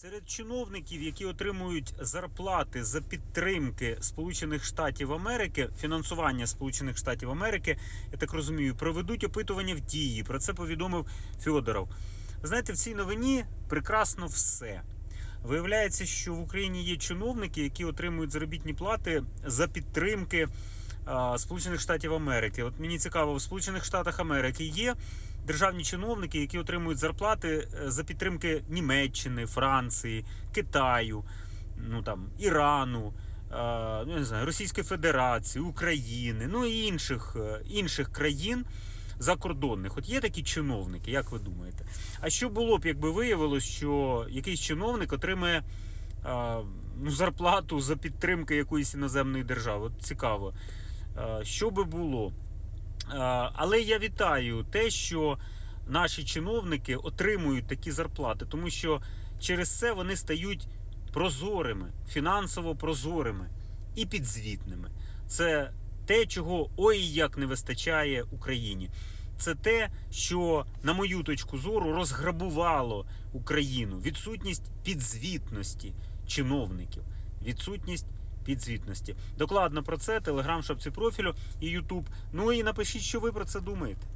Серед чиновників, які отримують зарплати за підтримки Сполучених Штатів Америки, фінансування Сполучених Штатів Америки, я так розумію, проведуть опитування в дії. Про це повідомив Федоров. Ви знаєте, в цій новині прекрасно все. Виявляється, що в Україні є чиновники, які отримують заробітні плати за підтримки Сполучених Штатів Америки. От мені цікаво, в Сполучених Штатах Америки є державні чиновники, які отримують зарплати е, за підтримки Німеччини, Франції, Китаю, ну там Ірану, е, ну, я не знаю, Російської Федерації, України, ну і інших, е, інших країн. Закордонних, от є такі чиновники, як ви думаєте? А що було б, якби виявилось, що якийсь чиновник отримає а, ну, зарплату за підтримки якоїсь іноземної держави? От цікаво, що би було? Але я вітаю те, що наші чиновники отримують такі зарплати, тому що через це вони стають прозорими, фінансово прозорими і підзвітними. Це те, чого ой як не вистачає Україні. Це те, що, на мою точку зору, розграбувало Україну. Відсутність підзвітності чиновників. Відсутність підзвітності. Докладно про це телеграм шапці профілю і Ютуб. Ну і напишіть, що ви про це думаєте.